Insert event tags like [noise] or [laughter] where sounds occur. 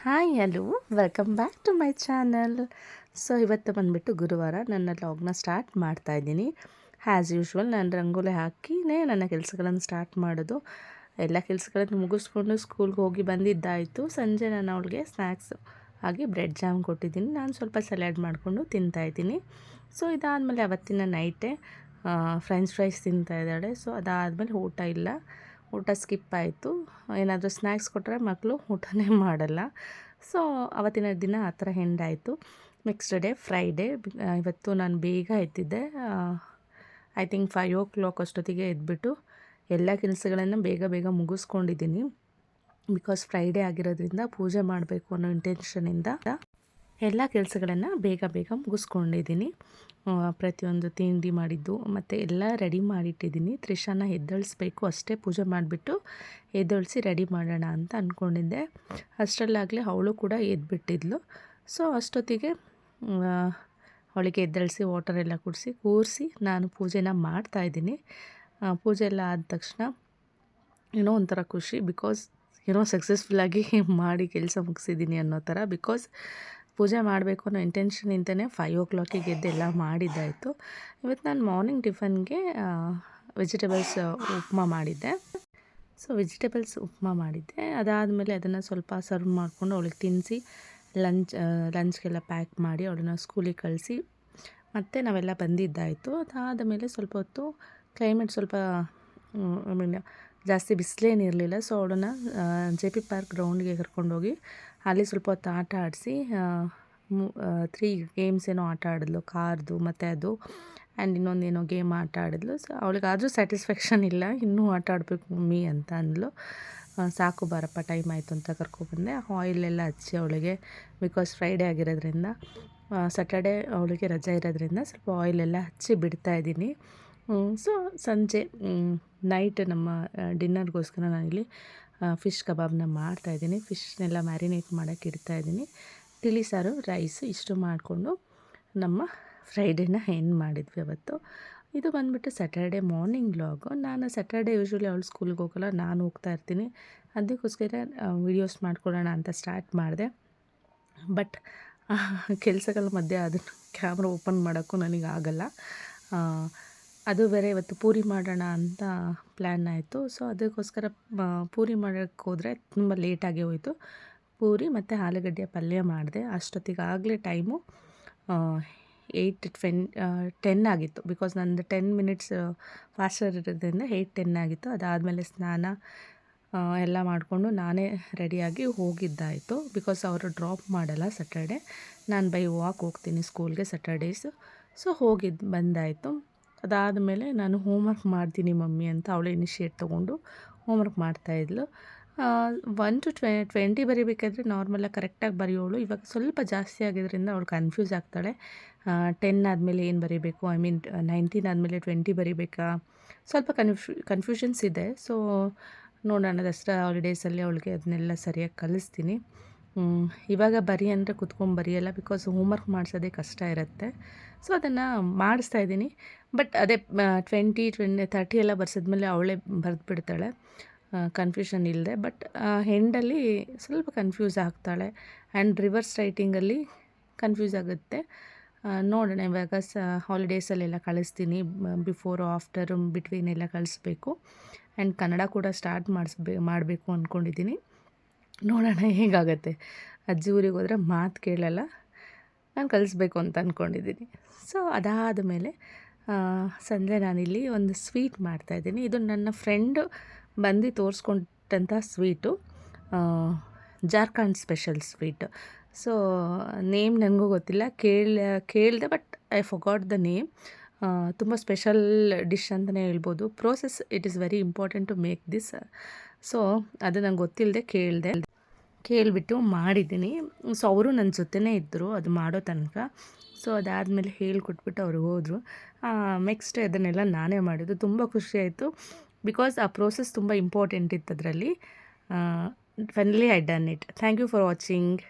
Hi, hello. Welcome back to my channel so ಇವತ್ತು ಬಂದುಬಿಟ್ಟು ಗುರುವಾರ ನನ್ನ ಲಾಗ್ನ ಸ್ಟಾರ್ಟ್ ಮಾಡ್ತಾ ಇದ್ದೀನಿ. ಆ್ಯಸ್ ಯೂಶ್ವಲ್ ನಾನು ರಂಗೋಲಿ ಹಾಕಿನೇ ನನ್ನ ಕೆಲಸಗಳನ್ನು ಸ್ಟಾರ್ಟ್ ಮಾಡೋದು. ಎಲ್ಲ ಕೆಲಸಗಳನ್ನು ಮುಗಿಸ್ಕೊಂಡು ಸ್ಕೂಲ್ಗೆ ಹೋಗಿ ಬಂದಿದ್ದಾಯಿತು. ಸಂಜೆ ನಾನು ಅವಳಿಗೆ ಸ್ನ್ಯಾಕ್ಸ್ ಹಾಗೆ ಬ್ರೆಡ್ ಜಾಮ್ ಕೊಟ್ಟಿದ್ದೀನಿ. ನಾನು ಸ್ವಲ್ಪ ಸಲಾಡ್ ಮಾಡಿಕೊಂಡು ತಿಂತಾಯಿದ್ದೀನಿ ಸೊ ಇದಾದಮೇಲೆ ಅವತ್ತಿನ ನೈಟೇ ಫ್ರೆಂಚ್ ಫ್ರೈಸ್ ತಿಂತಾ ಇದ್ದಾಳೆ. ಸೊ ಅದಾದಮೇಲೆ ಊಟ ಇಲ್ಲ. ಊಟ ಸ್ಕಿಪ್ ಆಯಿತು. ಏನಾದರೂ ಸ್ನ್ಯಾಕ್ಸ್ ಕೊಟ್ಟರೆ ಮಕ್ಕಳು ಊಟನೇ ಮಾಡಲ್ಲ. ಸೊ, ಅವತ್ತಿನ ದಿನ ಆ ಥರ ಹೆಂಡಾಯಿತು ನೆಕ್ಸ್ಟ್ ಡೇ ಫ್ರೈಡೇ ಇವತ್ತು ನಾನು ಬೇಗ ಎತ್ತಿದ್ದೆ I think five o'clock ಅಷ್ಟೊತ್ತಿಗೆ ಎದ್ಬಿಟ್ಟು ಎಲ್ಲ ಕೆಲಸಗಳನ್ನು ಬೇಗ ಬೇಗ ಮುಗಿಸ್ಕೊಂಡಿದ್ದೀನಿ. ಬಿಕಾಸ್ ಫ್ರೈಡೇ ಆಗಿರೋದ್ರಿಂದ ಪೂಜೆ ಮಾಡಬೇಕು ಅನ್ನೋ ಇಂಟೆನ್ಷನಿಂದ ಎಲ್ಲ ಕೆಲಸಗಳನ್ನು ಬೇಗ ಬೇಗ ಮುಗಿಸ್ಕೊಂಡಿದ್ದೀನಿ. ಪ್ರತಿಯೊಂದು ತಿಂಡಿ ಮಾಡಿದ್ದು, ಮತ್ತು ಎಲ್ಲ ರೆಡಿ ಮಾಡಿಟ್ಟಿದ್ದೀನಿ. ತ್ರಿಷಾನ ಎದ್ದೇಳಿಸ್ಬೇಕು, ಅಷ್ಟೇ ಪೂಜೆ ಮಾಡಿಬಿಟ್ಟು ಎದ್ದೇಳಿಸಿ ರೆಡಿ ಮಾಡೋಣ ಅಂತ ಅಂದ್ಕೊಂಡಿದ್ದೆ ಅಷ್ಟರಲ್ಲಾಗಲಿ ಅವಳು ಕೂಡ ಎದ್ಬಿಟ್ಟಿದ್ಲು. ಸೊ ಅಷ್ಟೊತ್ತಿಗೆ ಅವಳಿಗೆ ಎದ್ದೇಳಿಸಿ ವಾಟರ್ ಎಲ್ಲ ಕುಡಿಸಿ, ಕೂರಿಸಿ ನಾನು ಪೂಜೆನ ಮಾಡ್ತಾಯಿದ್ದೀನಿ ಪೂಜೆ ಎಲ್ಲ ಆದ ತಕ್ಷಣ ಏನೋ ಒಂಥರ ಖುಷಿ ಬಿಕಾಸ್ ಏನೋ ಸಕ್ಸಸ್ಫುಲ್ಲಾಗಿ [laughs] ಮಾಡಿ ಕೆಲಸ ಮುಗಿಸಿದ್ದೀನಿ ಅನ್ನೋ ಥರ ಬಿಕಾಸ್ ಪೂಜೆ ಮಾಡಬೇಕು ಅನ್ನೋ ಇಂಟೆನ್ಷನಿಂದನೇ ಫೈವ್ ಓ ಕ್ಲಾಕಿಗೆ ಎದ್ದು ಎಲ್ಲ ಮಾಡಿದ್ದಾಯಿತು. ಇವತ್ತು ನಾನು ಮಾರ್ನಿಂಗ್ ಟಿಫನ್ಗೆ ವೆಜಿಟೇಬಲ್ಸ್ ಉಪ್ಮಾ ಮಾಡಿದ್ದೆ. ಸೊ ವೆಜಿಟೇಬಲ್ಸ್ ಉಪ್ಮಾ ಮಾಡಿದ್ದೆ. ಅದಾದಮೇಲೆ ಅದನ್ನು ಸ್ವಲ್ಪ ಸರ್ವ್ ಮಾಡಿಕೊಂಡು ಅವಳಿಗೆ ತಿನ್ನಿಸಿ ಲಂಚ್ ಲಂಚ್ಗೆಲ್ಲ ಪ್ಯಾಕ್ ಮಾಡಿ ಅವಳನ್ನ ಸ್ಕೂಲಿಗೆ ಕಳಿಸಿ, ಮತ್ತು ನಾವೆಲ್ಲ ಬಂದಿದ್ದಾಯಿತು. ಅದಾದ ಮೇಲೆ ಸ್ವಲ್ಪ ಹೊತ್ತು ಕ್ಲೈಮೇಟ್ ಸ್ವಲ್ಪ ಐ ಮೀನ್ ಜಾಸ್ತಿ ಬಿಸಿಲೇನಿರಲಿಲ್ಲ ಸೊ ಅವಳನ್ನು ಜೆ ಪಿ ಪಾರ್ಕ್ ಗ್ರೌಂಡ್ಗೆ ಕರ್ಕೊಂಡೋಗಿ ಅಲ್ಲಿ ಸ್ವಲ್ಪ ಹೊತ್ತು ಆಟ ಆಡಿಸಿ ತ್ರೀ ಗೇಮ್ಸ್ ಏನೋ ಆಟ ಆಡಿದ್ಲು. ಕಾರ್ದು, ಮತ್ತು ಅದು ಆ್ಯಂಡ್ ಇನ್ನೊಂದೇನೋ ಗೇಮ್ ಆಟ ಆಡಿದ್ಲು. ಸೊ ಅವಳಿಗೆ ಆದರೂ ಸ್ಯಾಟಿಸ್ಫ್ಯಾಕ್ಷನ್ ಇಲ್ಲ. ಇನ್ನೂ ಆಟ ಆಡಬೇಕು ಮಮ್ಮಿ ಅಂತ ಅಂದ್ಲು. ಸಾಕು ಬಾರಪ್ಪ ಟೈಮ್ ಆಯಿತು ಅಂತ ಕರ್ಕೊಬಂದೆ. ಆಯಿಲೆಲ್ಲ ಹಚ್ಚಿ ಅವಳಿಗೆ ಬಿಕಾಸ್ ಫ್ರೈಡೇ ಆಗಿರೋದ್ರಿಂದ ಸ್ಯಾಟರ್ಡೇ ಅವಳಿಗೆ ರಜೆ ಇರೋದ್ರಿಂದ ಸ್ವಲ್ಪ ಆಯಿಲೆಲ್ಲ ಹಚ್ಚಿ ಬಿಡ್ತಾಯಿದ್ದೀನಿ ಸೊ ಸಂಜೆ ನೈಟ್ ನಮ್ಮ ಡಿನ್ನರ್ಗೋಸ್ಕರ ನಾನಿಲ್ಲಿ ಫಿಶ್ ಕಬಾಬ್ನ ಮಾಡ್ತಾಯಿದ್ದೀನಿ ಫಿಶ್ನೆಲ್ಲ ಮ್ಯಾರಿನೇಟ್ ಮಾಡೋಕ್ಕೆ ಇಡ್ತಾಯಿದ್ದೀನಿ ತಿಳಿ ಸಾರು ರೈಸ್ ಇಷ್ಟು ಮಾಡಿಕೊಂಡು ನಮ್ಮ ಫ್ರೈಡೇನ ಎಂಡ್ ಮಾಡಿದ್ವಿ ಅವತ್ತು. ಇದು ಬಂದುಬಿಟ್ಟು ಸ್ಯಾಟರ್ಡೆ ಮಾರ್ನಿಂಗ್ ಲಾಗು ನಾನು ಸ್ಯಾಟರ್ಡೆ ಯೂಶ್ವಲಿ ಅವಳು ಸ್ಕೂಲ್ಗೆ ಹೋಗೋಲ್ಲ, ನಾನು ಹೋಗ್ತಾ ಇರ್ತೀನಿ. ಅದಕ್ಕೋಸ್ಕರ ವೀಡಿಯೋಸ್ ಮಾಡ್ಕೊಳ್ಳೋಣ ಅಂತ ಸ್ಟಾರ್ಟ್ ಮಾಡಿದೆ. ಬಟ್ ಕೆಲಸಗಳ ಮಧ್ಯೆ ಅದನ್ನು ಕ್ಯಾಮ್ರಾ ಓಪನ್ ಮಾಡೋಕ್ಕೂ ನನಗೆ ಆಗೋಲ್ಲ ಅದು ಬೇರೆ ಇವತ್ತು ಪೂರಿ ಮಾಡೋಣ ಅಂತ ಪ್ಲ್ಯಾನ್ ಆಯಿತು. ಸೊ ಅದಕ್ಕೋಸ್ಕರ ಪೂರಿ ಮಾಡೋಕ್ಕೆ ಹೋದರೆ ತುಂಬ ಲೇಟಾಗಿ ಹೋಯಿತು. ಪೂರಿ ಮತ್ತು ಆಲೂಗಡ್ಡೆ ಪಲ್ಯ ಮಾಡಿದೆ. ಅಷ್ಟೊತ್ತಿಗೆ ಆಗಲೇ ಟೈಮು ಏಯ್ಟ್ ಟ್ವೆನ್ ಟೆನ್ ಆಗಿತ್ತು. ಬಿಕಾಸ್ ನಂದು ಟೆನ್ ಮಿನಿಟ್ಸ್ ಫಾಸ್ಟರ್ ಇರೋದ್ರಿಂದ ಏಯ್ಟ್ ಟೆನ್ ಆಗಿತ್ತು. ಅದಾದಮೇಲೆ ಸ್ನಾನ ಎಲ್ಲ ಮಾಡಿಕೊಂಡು ನಾನೇ ರೆಡಿಯಾಗಿ ಹೋಗಿದ್ದಾಯಿತು. ಬಿಕಾಸ್ ಅವರು ಡ್ರಾಪ್ ಮಾಡಲ್ಲ ಸ್ಯಾಟರ್ಡೆ ನಾನು ಬೈ ವಾಕ್ ಹೋಗ್ತೀನಿ ಸ್ಕೂಲ್ಗೆ ಸ್ಯಾಟರ್ಡೇಸು ಸೊ ಹೋಗಿದ್ದು ಬಂದಾಯಿತು. ಅದಾದಮೇಲೆ ನಾನು ಹೋಮ್ವರ್ಕ್ ಮಾಡ್ತೀನಿ ಮಮ್ಮಿ ಅಂತ ಅವಳು ಇನಿಷಿಯೇಟ್ ತೊಗೊಂಡು ಹೋಮ್ವರ್ಕ್ ಮಾಡ್ತಾಯಿದ್ಲು ಒನ್ ಟು ಟ್ವೆ ಟ್ವೆಂಟಿ ಬರೀಬೇಕಾದ್ರೆ ನಾರ್ಮಲಾಗಿ ಕರೆಕ್ಟಾಗಿ ಬರೆಯೋಳು. ಇವಾಗ ಸ್ವಲ್ಪ ಜಾಸ್ತಿ ಆಗಿದ್ದರಿಂದ ಅವಳು ಕನ್ಫ್ಯೂಸ್ ಆಗ್ತಾಳೆ. ಟೆನ್ ಆದಮೇಲೆ ಏನು ಬರೀಬೇಕು? ಐ ಮೀನ್ ನೈನ್ಟೀನ್ ಆದಮೇಲೆ ಟ್ವೆಂಟಿ ಬರೀಬೇಕಾ? ಸ್ವಲ್ಪ ಕನ್ಫ್ಯೂ ಕನ್ಫ್ಯೂಷನ್ಸ್ ಇದೆ. ಸೊ ನೋಡೋಣ, ದಸರಾ ಹಾಲಿಡೇಸಲ್ಲಿ ಅವಳಿಗೆ ಅದನ್ನೆಲ್ಲ ಸರಿಯಾಗಿ ಕಲಿಸ್ತೀನಿ. ಇವಾಗ ಬರಿ ಅಂದರೆ ಕುತ್ಕೊಂಡು ಬರೆಯಲ್ಲ ಬಿಕಾಸ್ ಹೋಮ್ವರ್ಕ್ ಮಾಡಿಸೋದೇ ಕಷ್ಟ ಇರುತ್ತೆ. ಸೊ ಅದನ್ನು ಮಾಡಿಸ್ತಾ ಇದ್ದೀನಿ. ಬಟ್ ಅದೇ ಟ್ವೆಂಟಿ ಟ್ವೆಂಟಿ ತರ್ಟಿ ಎಲ್ಲ ಬರ್ಸಿದ್ಮೇಲೆ ಅವಳೇ ಬರೆದು ಬಿಡ್ತಾಳೆ ಕನ್ಫ್ಯೂಷನ್ ಇಲ್ಲದೆ ಬಟ್ ಹೆಂಡಲ್ಲಿ ಸ್ವಲ್ಪ ಕನ್ಫ್ಯೂಸ್ ಆಗ್ತಾಳೆ. ಆ್ಯಂಡ್ ರಿವರ್ಸ್ ರೈಟಿಂಗಲ್ಲಿ ಕನ್ಫ್ಯೂಸ್ ಆಗುತ್ತೆ. ನೋಡೋಣ ಇವಾಗ ಸ ಹಾಲಿಡೇಸಲ್ಲೆಲ್ಲ ಕಳಿಸ್ತೀನಿ. ಬಿಫೋರ್ ಆಫ್ಟರ್ ಬಿಟ್ವೀನ್ ಎಲ್ಲ ಕಳಿಸ್ಬೇಕು. ಆ್ಯಂಡ್ ಕನ್ನಡ ಕೂಡ ಸ್ಟಾರ್ಟ್ ಮಾಡಿಸ್ಬೇ ಮಾಡಬೇಕು ಅಂದ್ಕೊಂಡಿದ್ದೀನಿ ನೋಡೋಣ ಹೇಗಾಗತ್ತೆ. ಅಜ್ಜಿ ಊರಿಗೆ ಹೋದರೆ ಮಾತು ಕೇಳಲ್ಲ. ನಾನು ಕಲಿಸ್ಬೇಕು ಅಂತ ಅಂದ್ಕೊಂಡಿದ್ದೀನಿ ಸೊ ಅದಾದ ಮೇಲೆ ಸಂಜೆ ನಾನಿಲ್ಲಿ ಒಂದು ಸ್ವೀಟ್ ಮಾಡ್ತಾಯಿದ್ದೀನಿ ಇದು ನನ್ನ ಫ್ರೆಂಡು ಬಂದು ತೋರಿಸ್ಕೊಂಡಂಥ sweet Jharkhand special sweet so name ನನಗೂ ಗೊತ್ತಿಲ್ಲ. ಕೇಳ, ಕೇಳಿದೆ but I forgot the name ತುಂಬ ಸ್ಪೆಷಲ್ ಡಿಶ್ ಅಂತಲೇ ಹೇಳ್ಬೋದು. Process it is very important to make this so ಅದು ನಂಗೆ ಗೊತ್ತಿಲ್ಲದೆ ಕೇಳಿದೆ. ಕೇಳಿಬಿಟ್ಟು ಮಾಡಿದ್ದೀನಿ. ಸೊ ಅವರು ನನ್ನ ಜೊತೆನೇ ಇದ್ದರು. ಅದು ಮಾಡೋ ತನಕ. ಸೊ ಅದಾದಮೇಲೆ ಹೇಳಿಕೊಟ್ಬಿಟ್ಟು ಅವ್ರು ಹೋದರು. ನೆಕ್ಸ್ಟ್ ಅದನ್ನೆಲ್ಲ ನಾನೇ ಮಾಡಿದ್ದು. ತುಂಬ ಖುಷಿಯಾಯಿತು ಬಿಕಾಸ್ ಆ ಪ್ರೋಸೆಸ್ ತುಂಬ ಇಂಪಾರ್ಟೆಂಟ್ ಇತ್ತು ಅದರಲ್ಲಿ. Finally I done it thank you for watching